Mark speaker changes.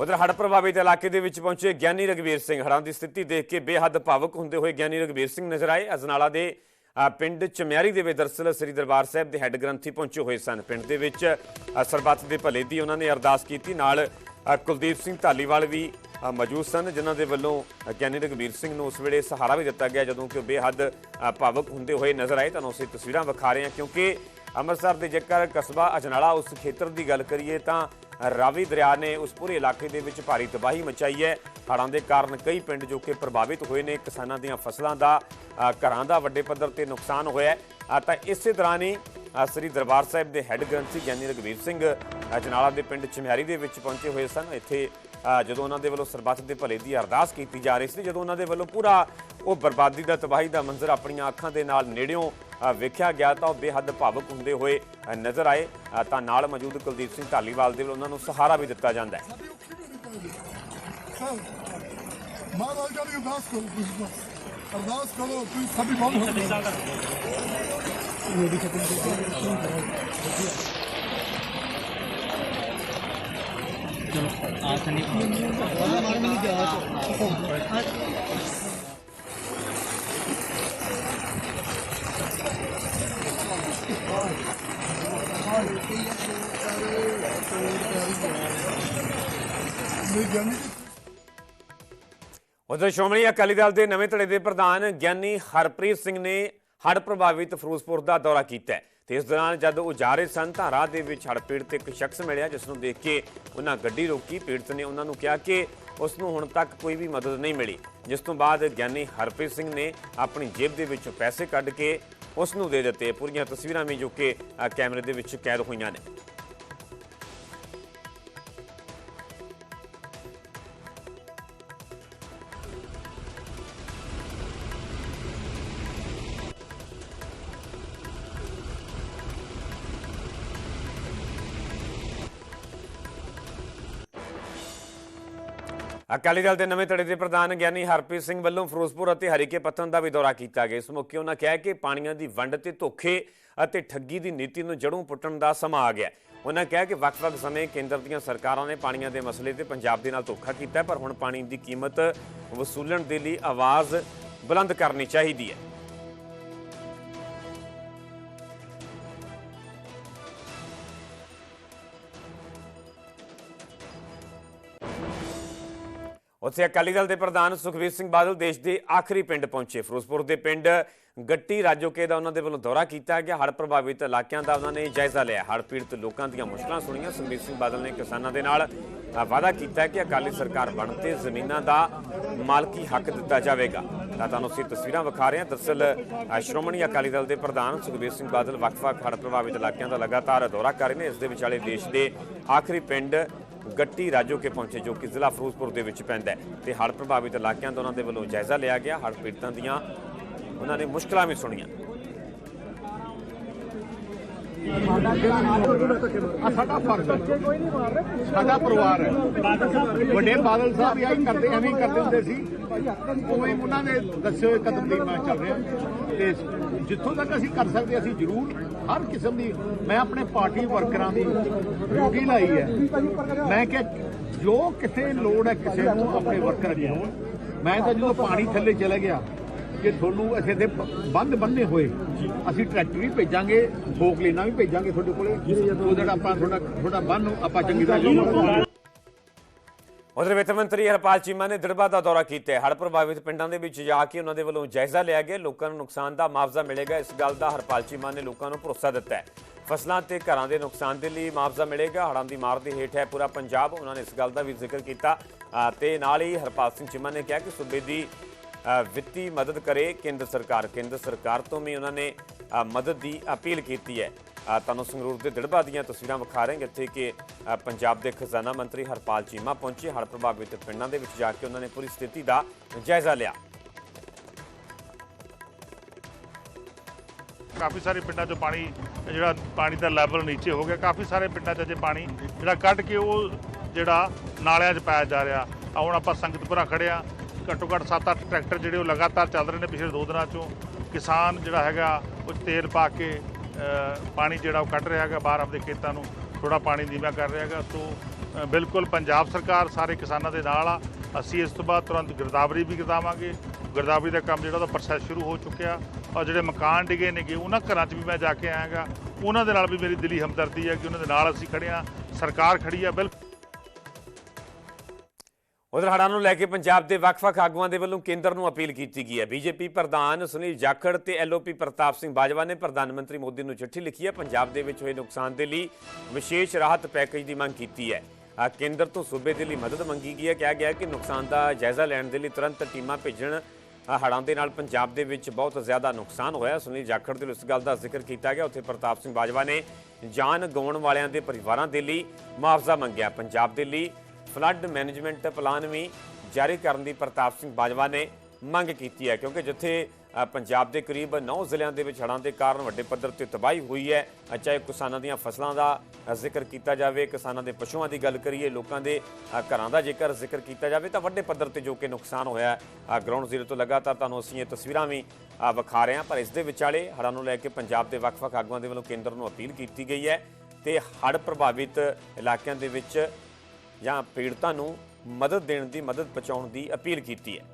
Speaker 1: ਉਧਰ ਹੜ੍ਹ ਪ੍ਰਭਾਵਿਤ ਇਲਾਕੇ ਦੇ ਵਿੱਚ ਪਹੁੰਚੇ ਗਿਆਨੀ ਰਗਵੀਰ ਸਿੰਘ। ਹੜ੍ਹਾਂ ਦੀ ਸਥਿਤੀ ਦੇਖ ਕੇ ਬੇਹੱਦ ਭਾਵੁਕ ਹੁੰਦੇ ਹੋਏ ਗਿਆਨੀ ਰਗਵੀਰ ਸਿੰਘ ਨਜ਼ਰ ਆਏ। ਅਜਨਾਲਾ ਦੇ ਪਿੰਡ ਚਮਿਆਰੀ ਦੇ ਵਿੱਚ ਦਰਸਲ ਸ੍ਰੀ ਦਰਬਾਰ ਸਾਹਿਬ ਦੇ ਹੈੱਡ ਗ੍ਰੰਥੀ ਪਹੁੰਚੇ ਹੋਏ ਸਨ। ਪਿੰਡ ਦੇ ਵਿੱਚ ਸਰਬੱਤ ਦੇ ਭਲੇ ਦੀ ਉਹਨਾਂ ਨੇ ਅਰਦਾਸ ਕੀਤੀ। ਨਾਲ ਕੁਲਦੀਪ ਸਿੰਘ ਢਾਲੀਵਾਲ ਵੀ ਮੌਜੂਦ ਸਨ, ਜਿਨ੍ਹਾਂ ਦੇ ਵੱਲੋਂ ਗਿਆਨੀ ਰਗਵੀਰ ਸਿੰਘ ਨੂੰ ਉਸ ਵੇਲੇ ਸਹਾਰਾ ਵੀ ਦਿੱਤਾ ਗਿਆ, ਜਦੋਂ ਕਿ ਉਹ ਬੇਹੱਦ ਭਾਵਕ ਹੁੰਦੇ ਹੋਏ ਨਜ਼ਰ ਆਏ। ਤੁਹਾਨੂੰ ਅਸੀਂ ਤਸਵੀਰਾਂ ਵਿਖਾ ਰਹੇ ਹਾਂ, ਕਿਉਂਕਿ ਅੰਮ੍ਰਿਤਸਰ ਦੇ ਜੇਕਰ ਕਸਬਾ ਅਜਨਾਲਾ ਉਸ ਖੇਤਰ ਦੀ ਗੱਲ ਕਰੀਏ ਤਾਂ ਰਾਵੀ ਦਰਿਆ ਨੇ ਉਸ ਪੂਰੇ ਇਲਾਕੇ ਦੇ ਵਿੱਚ ਭਾਰੀ ਤਬਾਹੀ ਮਚਾਈ ਹੈ। ਹੜ੍ਹਾਂ ਦੇ ਕਾਰਨ ਕਈ ਪਿੰਡ ਜੋ ਕਿ ਪ੍ਰਭਾਵਿਤ ਹੋਏ ਨੇ, ਕਿਸਾਨਾਂ ਦੀਆਂ ਫਸਲਾਂ ਦਾ ਘਰਾਂ ਦਾ ਵੱਡੇ ਪੱਧਰ ਤੇ ਨੁਕਸਾਨ ਹੋਇਆ ਹੈ। ਤਾਂ ਇਸੇ ਦੌਰਾਨ ਹੀ ਸ੍ਰੀ ਦਰਬਾਰ ਸਾਹਿਬ ਦੇ ਹੈੱਡ ਗ੍ਰੰਥੀ ਗਿਆਨੀ ਰਗਵੀਰ ਸਿੰਘ ਅਜਨਾਲਾ ਦੇ ਪਿੰਡ ਚਮਿਆਰੀ ਦੇ ਵਿੱਚ ਪਹੁੰਚੇ ਹੋਏ ਸਨ। ਇੱਥੇ ਜਦੋਂ ਉਹਨਾਂ ਦੇ ਵੱਲੋਂ ਸਰਬੱਤ ਦੇ ਭਲੇ ਦੀ ਅਰਦਾਸ ਕੀਤੀ ਜਾ ਰਹੀ ਸੀ, ਜਦੋਂ ਉਹਨਾਂ ਦੇ ਵੱਲੋਂ ਪੂਰਾ ਉਹ ਬਰਬਾਦੀ ਦਾ, ਤਬਾਹੀ ਦਾ ਮੰਜ਼ਰ ਆਪਣੀਆਂ ਅੱਖਾਂ ਦੇ ਨਾਲ ਨੇੜਿਓਂ ਵੇਖਿਆ ਗਿਆ ਤਾਂ ਉਹ ਬੇਹੱਦ ਭਾਵੁਕ ਹੁੰਦੇ ਹੋਏ ਨਜ਼ਰ ਆਏ। ਤਾਂ ਨਾਲ ਮੌਜੂਦ ਕੁਲਦੀਪ ਸਿੰਘ ਢਾਲੀਵਾਲ ਦੇ ਵੱਲੋਂ ਉਹਨਾਂ ਨੂੰ ਸਹਾਰਾ ਵੀ ਦਿੱਤਾ ਜਾਂਦਾ ਹੈ।
Speaker 2: ਮਹਾਰਾਜ ਜੀ ਅਰਦਾਸ ਕਰੋ ਤੁਸੀਂ। ਅਰਦਾਸ ਕਰੋ ਤੁਸੀਂ ਸਾਡੀ ਬਹੁਤ ਹੋ ਮੇਰੀ ਗਿਆਨੀ ਜੀ
Speaker 1: ਉਧਰ ਸ਼੍ਰੋਮਣੀ ਅਕਾਲੀ ਦਲ ਦੇ ਨਵੇਂ ਧੜੇ ਦੇ ਪ੍ਰਧਾਨ ਗਿਆਨੀ ਹਰਪ੍ਰੀਤ ਸਿੰਘ ਨੇ ਹੜ੍ਹ ਪ੍ਰਭਾਵਿਤ ਫਿਰੋਜ਼ਪੁਰ ਦਾ ਦੌਰਾ ਕੀਤਾ ਤੇ ਇਸ ਦੌਰਾਨ ਜਦ ਉਹ ਜਾ ਰਹੇ ਸਨ ਤਾਂ ਰਾਹ ਦੇ ਵਿੱਚ ਹੜ੍ਹ ਪੀੜਤ ਇੱਕ ਸ਼ਖਸ ਮਿਲਿਆ, ਜਿਸ ਨੂੰ ਦੇਖ ਕੇ ਉਹਨਾਂ ਗੱਡੀ ਰੋਕੀ। ਪੀੜਤ ਨੇ ਉਹਨਾਂ ਨੂੰ ਕਿਹਾ ਕਿ ਉਸ ਨੂੰ ਹੁਣ ਤੱਕ ਕੋਈ ਵੀ ਮਦਦ ਨਹੀਂ ਮਿਲੀ, ਜਿਸ ਤੋਂ ਬਾਅਦ ਗਿਆਨੀ ਹਰਪ੍ਰੀਤ ਸਿੰਘ ਨੇ ਆਪਣੀ ਜੇਬ ਦੇ ਵਿੱਚੋਂ ਪੈਸੇ ਕੱਢ ਕੇ ਉਸ ਨੂੰ ਦੇ ਦਿੱਤੇ। ਪੂਰੀਆਂ ਤਸਵੀਰਾਂ ਵੀ ਜੋ ਕਿ ਕੈਮਰੇ ਦੇ ਵਿੱਚ ਕੈਦ ਹੋਈਆਂ ਨੇ। ਅਕਾਲੀ ਦਲ ਦੇ ਨਵੇਂ ਧੜੇ ਦੇ ਪ੍ਰਧਾਨ ਗਿਆਨੀ ਹਰਪ੍ਰੀਤ ਸਿੰਘ ਵੱਲੋਂ ਫਿਰੋਜ਼ਪੁਰ ਅਤੇ ਹਰੀਕੇ ਪੱਤਨ ਦਾ ਵੀ ਦੌਰਾ ਕੀਤਾ ਗਿਆ। ਇਸ ਮੌਕੇ ਉਹਨਾਂ ਕਿਹਾ ਕਿ ਪਾਣੀਆਂ ਦੀ ਵੰਡ ਤੇ ਧੋਖੇ ਅਤੇ ਠੱਗੀ ਦੀ ਨੀਤੀ ਨੂੰ ਜੜੋਂ ਪੁੱਟਣ ਦਾ ਸਮਾਂ ਆ ਗਿਆ। ਉਹਨਾਂ ਕਿਹਾ ਕਿ ਵੱਖ-ਵੱਖ ਸਮੇਂ ਕੇਂਦਰ ਦੀਆਂ ਸਰਕਾਰਾਂ ਨੇ ਪਾਣੀਆਂ ਦੇ ਮਸਲੇ ਤੇ ਪੰਜਾਬ ਦੇ ਨਾਲ ਧੋਖਾ ਕੀਤਾ ਪਰ ਹੁਣ ਪਾਣੀ ਦੀ ਕੀਮਤ ਵਸੂਲਣ ਦੇ ਲਈ ਆਵਾਜ਼ ਬੁਲੰਦ ਕਰਨੀ ਚਾਹੀਦੀ ਹੈ। ਉੱਥੇ ਅਕਾਲੀ ਦਲ ਦੇ ਪ੍ਰਧਾਨ ਸੁਖਬੀਰ ਸਿੰਘ ਬਾਦਲ ਦੇਸ਼ ਦੇ ਆਖਰੀ ਪਿੰਡ ਪਹੁੰਚੇ। ਫਿਰੋਜ਼ਪੁਰ ਦੇ ਪਿੰਡ ਗੱਟੀ ਰਾਜੋਕੇ ਦਾ ਉਹਨਾਂ ਦੇ ਵੱਲੋਂ ਦੌਰਾ ਕੀਤਾ ਗਿਆ। ਹੜ੍ਹ ਪ੍ਰਭਾਵਿਤ ਇਲਾਕਿਆਂ ਦਾ ਉਹਨਾਂ ਨੇ ਜਾਇਜ਼ਾ ਲਿਆ। ਹੜ੍ਹ ਪੀੜਤ ਲੋਕਾਂ ਦੀਆਂ ਮੁਸ਼ਕਲਾਂ ਸੁਣੀਆਂ। ਸੁਖਬੀਰ ਸਿੰਘ ਬਾਦਲ ਨੇ ਕਿਸਾਨਾਂ ਦੇ ਨਾਲ ਵਾਅਦਾ ਕੀਤਾ ਕਿ ਅਕਾਲੀ ਸਰਕਾਰ ਬਣ ਤੇ ਜ਼ਮੀਨਾਂ ਦਾ ਮਾਲਕੀ ਹੱਕ ਦਿੱਤਾ ਜਾਵੇਗਾ। ਤਾਂ ਤੁਹਾਨੂੰ ਅਸੀਂ ਤਸਵੀਰਾਂ ਵਿਖਾ ਰਹੇ ਹਾਂ। ਦਰਸਲ ਸ਼੍ਰੋਮਣੀ ਅਕਾਲੀ ਦਲ ਦੇ ਪ੍ਰਧਾਨ ਸੁਖਬੀਰ ਸਿੰਘ ਬਾਦਲ ਵੱਖ-ਵੱਖ ਹੜ੍ਹ ਪ੍ਰਭਾਵਿਤ ਇਲਾਕਿਆਂ ਦਾ ਲਗਾਤਾਰ ਦੌਰਾ ਕਰ ਰਹੇ ਨੇ। ਇਸ ਦੇ ਵਿਚਾਲੇ ਦੇਸ਼ ਦੇ ਆਖਰੀ ਪਿੰਡ ਗੱਟੀ ਰਾਜੋ ਕੇ ਪਹੁੰਚੇ ਜੋ ਕਿ ਜ਼ਿਲ੍ਹਾ ਫਿਰੋਜ਼ਪੁਰ ਦੇ ਵਿੱਚ ਪੈਂਦਾ ਹੈ ਤੇ ਹੜ੍ਹ ਪ੍ਰਭਾਵਿਤ ਇਲਾਕਿਆਂ ਦਾ ਉਹਨਾਂ ਦੇ ਵੱਲੋਂ ਜਾਇਜ਼ਾ ਲਿਆ ਗਿਆ। ਹੜ੍ਹ ਪੀੜਤਾਂ ਦੀਆਂ ਉਹਨਾਂ ਨੇ ਮੁਸ਼ਕਲਾਂ ਵੀ ਸੁਣੀਆਂ।
Speaker 3: ਆ ਸਾਡਾ ਫਰਜ਼ ਹੈ। ਸਾਡਾ ਪਰਿਵਾਰ ਹੈ। ਵੱਡੇ ਬਾਦਲ ਸਾਹਿਬ ਵੀ ਆਹੀ ਕਰਦੇ, ਐਵੇਂ ਹੀ ਕਰਦੇ ਹੁੰਦੇ ਸੀ। ਉਵੇਂ ਉਹਨਾਂ ਨੇ ਦੱਸੇ ਹੋਏ ਕਦਮ ਦੀ ਮੈਂ ਚੱਲ ਰਿਹਾ। ਤੇ ਜਿੱਥੋਂ ਤੱਕ ਅਸੀਂ ਕਰ ਸਕਦੇ ਅਸੀਂ ਜ਼ਰੂਰ ਹਰ ਕਿਸਮ ਦੀ ਮੈਂ ਆਪਣੇ ਪਾਰਟੀ ਵਰਕਰਾਂ ਦੀ ਡਿਊਟੀ ਲਾਈ ਹੈ ਮੈਂ ਕਿ ਜੋ ਕਿਤੇ ਲੋੜ ਹੈ ਕਿਸੇ ਨੂੰ ਆਪਣੇ ਵਰਕਰ ਅੱਗੇ ਆਉਣ ਮੈਂ ਤਾਂ ਜਦੋਂ ਪਾਣੀ ਥੱਲੇ ਚਲੇ ਗਿਆ ਕਿ ਤੁਹਾਨੂੰ ਅਸੀਂ ਦੇ ਬੰਦ ਬੰਨੇ ਹੋਏ ਅਸੀਂ ਟਰੈਕਟਰ ਵੀ ਭੇਜਾਂਗੇ ਫੋਕ ਲੈਣਾ ਵੀ ਭੇਜਾਂਗੇ ਤੁਹਾਡੇ ਕੋਲੇ ਉਹਦਾ ਆਪਾਂ ਤੁਹਾਡਾ ਤੁਹਾਡਾ ਬੰਨ ਆਪਾਂ ਚੰਗੀ ਤਰ੍ਹਾਂ
Speaker 1: ਉਧਰ ਵਿੱਤ ਮੰਤਰੀ ਹਰਪਾਲ ਚੀਮਾ ਨੇ ਦੜਬਾ ਦਾ ਦੌਰਾ ਕੀਤਾ ਹੈ। ਹੜ੍ਹ ਪ੍ਰਭਾਵਿਤ ਪਿੰਡਾਂ ਦੇ ਵਿੱਚ ਜਾ ਕੇ ਉਹਨਾਂ ਦੇ ਵੱਲੋਂ ਜਾਇਜ਼ਾ ਲਿਆ ਗਿਆ। ਲੋਕਾਂ ਨੂੰ ਨੁਕਸਾਨ ਦਾ ਮੁਆਵਜ਼ਾ ਮਿਲੇਗਾ ਇਸ ਗੱਲ ਦਾ ਹਰਪਾਲ ਚੀਮਾ ਨੇ ਲੋਕਾਂ ਨੂੰ ਭਰੋਸਾ ਦਿੱਤਾ ਹੈ। ਫਸਲਾਂ ਤੇ ਘਰਾਂ ਦੇ ਨੁਕਸਾਨ ਦੇ ਲਈ ਮੁਆਵਜ਼ਾ ਮਿਲੇਗਾ ਹੜ੍ਹਾਂ ਦੀ ਮਾਰ ਦੇ ਹੇਠ ਹੈ ਪੂਰਾ ਪੰਜਾਬ। ਉਹਨਾਂ ਨੇ ਇਸ ਗੱਲ ਦਾ ਵੀ ਜ਼ਿਕਰ ਕੀਤਾ। ਅ, ਤੇ ਨਾਲ ਹੀ ਹਰਪਾਲ ਸਿੰਘ ਚੀਮਾ ਨੇ ਕਿਹਾ ਕਿ ਸੂਬੇ ਦੀ ਵਿੱਤੀ ਮਦਦ ਕਰੇ ਕੇਂਦਰ ਸਰਕਾਰ। ਕੇਂਦਰ ਸਰਕਾਰ ਤੋਂ ਵੀ ਉਹਨਾਂ ਨੇ ਮਦਦ ਦੀ ਅਪੀਲ ਕੀਤੀ ਹੈ। ਤੁਹਾਨੂੰ ਸੰਗਰੂਰ ਦੇ ਦਿੜਬਾ ਦੀਆਂ ਤਸਵੀਰਾਂ ਵਿਖਾ ਰਹੇ ਹਾਂ, ਜਿੱਥੇ ਕਿ ਪੰਜਾਬ ਦੇ ਖਜ਼ਾਨਾ ਮੰਤਰੀ ਹਰਪਾਲ ਚੀਮਾ ਪਹੁੰਚੇ। ਹੜ੍ਹ ਪ੍ਰਭਾਵਿਤ ਪਿੰਡਾਂ ਦੇ ਵਿੱਚ ਜਾ ਕੇ ਉਹਨਾਂ ਨੇ ਪੂਰੀ ਸਥਿਤੀ ਦਾ ਜਾਇਜ਼ਾ ਲਿਆ।
Speaker 4: ਕਾਫੀ ਸਾਰੇ ਪਿੰਡਾਂ 'ਚੋਂ ਪਾਣੀ, ਜਿਹੜਾ ਪਾਣੀ ਦਾ ਲੈਵਲ ਨੀਚੇ ਹੋ ਗਿਆ। ਕਾਫੀ ਸਾਰੇ ਪਿੰਡਾਂ 'ਚ ਅਜੇ ਪਾਣੀ ਜਿਹੜਾ ਕੱਢ ਕੇ ਉਹ ਜਿਹੜਾ ਨਾਲਿਆਂ 'ਚ ਪਾਇਆ ਜਾ ਰਿਹਾ। ਆ ਹੁਣ ਆਪਾਂ ਸੰਗਤਪੁਰਾ ਖੜਿਆ ਘੱਟੋ ਘੱਟ 7-8 ਟਰੈਕਟਰ ਜਿਹੜੇ ਉਹ ਲਗਾਤਾਰ ਚੱਲ ਰਹੇ ਨੇ ਪਿਛਲੇ ਦੋ ਦਿਨਾਂ 'ਚੋਂ। ਕਿਸਾਨ ਜਿਹੜਾ ਹੈਗਾ, ਉਹ ਤੇਲ ਪਾ ਕੇ ਪਾਣੀ ਜਿਹੜਾ ਉਹ ਕੱਢ ਰਿਹਾ ਹੈਗਾ, ਬਾਹਰ ਆਪਦੇ ਖੇਤਾਂ ਨੂੰ ਥੋੜਾ ਪਾਣੀ ਨੀਵਾਂ ਕਰ ਰਿਹਾ ਹੈਗਾ। ਸੋ ਬਿਲਕੁਲ ਪੰਜਾਬ ਸਰਕਾਰ ਸਾਰੇ ਕਿਸਾਨਾਂ ਦੇ ਨਾਲ ਆ। ਅਸੀਂ ਇਸ ਤੋਂ ਬਾਅਦ ਤੁਰੰਤ ਗਿਰਦਾਵਰੀ ਵੀ ਕਰਦਾਵਾਂਗੇ ਗਿਰਦਾਵਰੀ ਦਾ ਕੰਮ ਜਿਹੜਾ ਉਹਦਾ ਪ੍ਰੋਸੈਸ ਸ਼ੁਰੂ ਹੋ ਚੁੱਕਿਆ। ਔਰ ਜਿਹੜੇ ਮਕਾਨ ਡਿਗੇ ਨੇਗੇ, ਉਹਨਾਂ ਘਰਾਂ 'ਚ ਵੀ ਮੈਂ ਜਾ ਕੇ ਆਇਆਗਾ। ਉਹਨਾਂ ਦੇ ਨਾਲ ਵੀ ਮੇਰੀ ਦਿਲੀ ਹਮਦਰਦੀ ਹੈ ਕਿ ਉਹਨਾਂ ਦੇ ਨਾਲ ਅਸੀਂ ਖੜੇ ਆ ਸਰਕਾਰ ਖੜੀ ਆ, ਬਿਲਕੁਲ
Speaker 1: ਉਧਰ ਹੜ੍ਹਾਂ ਨੂੰ ਲੈ ਕੇ ਪੰਜਾਬ ਦੇ ਵੱਖ-ਵੱਖ ਆਗੂਆਂ ਦੇ ਵੱਲੋਂ ਕੇਂਦਰ ਨੂੰ ਅਪੀਲ ਕੀਤੀ ਗਈ ਹੈ। ਬੀਜੇਪੀ ਪ੍ਰਧਾਨ ਸੁਨੀਲ ਜਾਖੜ ਤੇ ਐਲਓਪੀ ਪ੍ਰਤਾਪ ਸਿੰਘ ਬਾਜਵਾ ਨੇ ਪ੍ਰਧਾਨ ਮੰਤਰੀ ਮੋਦੀ ਨੂੰ ਚਿੱਠੀ ਲਿਖੀ ਹੈ। ਪੰਜਾਬ ਦੇ ਵਿੱਚ ਹੋਏ ਨੁਕਸਾਨ ਦੇ ਲਈ ਵਿਸ਼ੇਸ਼ ਰਾਹਤ ਪੈਕੇਜ ਦੀ ਮੰਗ ਕੀਤੀ ਹੈ। ਆ ਕੇਂਦਰ ਤੋਂ ਸੂਬੇ ਦੇ ਲਈ ਮਦਦ ਮੰਗੀ ਗਈ ਹੈ। ਕਿਹਾ ਗਿਆ ਕਿ ਨੁਕਸਾਨ ਦਾ ਜਾਇਜ਼ਾ ਲੈਣ ਦੇ ਲਈ ਤੁਰੰਤ ਟੀਮਾਂ ਭੇਜਣ ਹੜ੍ਹਾਂ ਦੇ ਨਾਲ ਪੰਜਾਬ ਦੇ ਵਿੱਚ ਬਹੁਤ ਜ਼ਿਆਦਾ ਨੁਕਸਾਨ ਹੋਇਆ। ਸੁਨੀਲ ਜਾਖੜ ਦੇ ਵੱਲੋਂ ਇਸ ਗੱਲ ਦਾ ਜ਼ਿਕਰ ਕੀਤਾ ਗਿਆ। ਉੱਥੇ ਪ੍ਰਤਾਪ ਸਿੰਘ ਬਾਜਵਾ ਨੇ ਜਾਨ ਗਾਉਣ ਵਾਲਿਆਂ ਦੇ ਪਰਿਵਾਰਾਂ ਦੇ ਲਈ ਮੁਆਵਜ਼ਾ ਮੰਗਿਆ। ਪੰਜਾਬ ਦੇ ਲਈ ਫਲੱਡ ਮੈਨੇਜਮੈਂਟ ਪਲਾਨ ਵੀ ਜਾਰੀ ਕਰਨ ਦੀ ਪ੍ਰਤਾਪ ਸਿੰਘ ਬਾਜਵਾ ਨੇ ਮੰਗ ਕੀਤੀ ਹੈ, ਕਿਉਂਕਿ ਜਿੱਥੇ ਪੰਜਾਬ ਦੇ ਕਰੀਬ 9 ਜ਼ਿਲ੍ਹਿਆਂ ਦੇ ਵਿੱਚ ਹੜ੍ਹਾਂ ਦੇ ਕਾਰਨ ਵੱਡੇ ਪੱਧਰ ਤੇ ਤਬਾਹੀ ਹੋਈ ਹੈ ਚਾਹੇ ਕਿਸਾਨਾਂ ਦੀਆਂ ਫਸਲਾਂ ਦਾ ਜ਼ਿਕਰ ਕੀਤਾ ਜਾਵੇ, ਕਿਸਾਨਾਂ ਦੇ ਪਸ਼ੂਆਂ ਦੀ ਗੱਲ ਕਰੀਏ, ਲੋਕਾਂ ਦੇ ਘਰਾਂ ਦਾ ਜੇਕਰ ਜ਼ਿਕਰ ਕੀਤਾ ਜਾਵੇ, ਤਾਂ ਵੱਡੇ ਪੱਧਰ ਤੇ ਜੋ ਕਿ ਨੁਕਸਾਨ ਹੋਇਆ ਗਰਾਊਂਡ ਜ਼ੀਰੋ ਤੋਂ ਲਗਾਤਾਰ ਤੁਹਾਨੂੰ ਅਸੀਂ ਇਹ ਤਸਵੀਰਾਂ ਵੀ ਵਿਖਾ ਰਹੇ ਹਾਂ, ਪਰ ਇਸ ਦੇ ਵਿਚਾਲੇ ਹੜ੍ਹਾਂ ਨੂੰ ਲੈ ਕੇ ਪੰਜਾਬ ਦੇ ਵੱਖ-ਵੱਖ ਆਗੂਆਂ ਦੇ ਵੱਲੋਂ ਕੇਂਦਰ ਨੂੰ ਅਪੀਲ ਕੀਤੀ ਗਈ ਹੈ ਤੇ ਹੜ੍ਹ ਪ੍ਰਭਾਵਿਤ ਇਲਾਕਿਆਂ ਦੇ ਵਿੱਚ ਜਾਂ ਪੀੜਤਾਂ ਨੂੰ ਮਦਦ ਦੇਣ ਦੀ ਮਦਦ ਪਹੁੰਚਾਉਣ ਦੀ ਅਪੀਲ ਕੀਤੀ ਹੈ।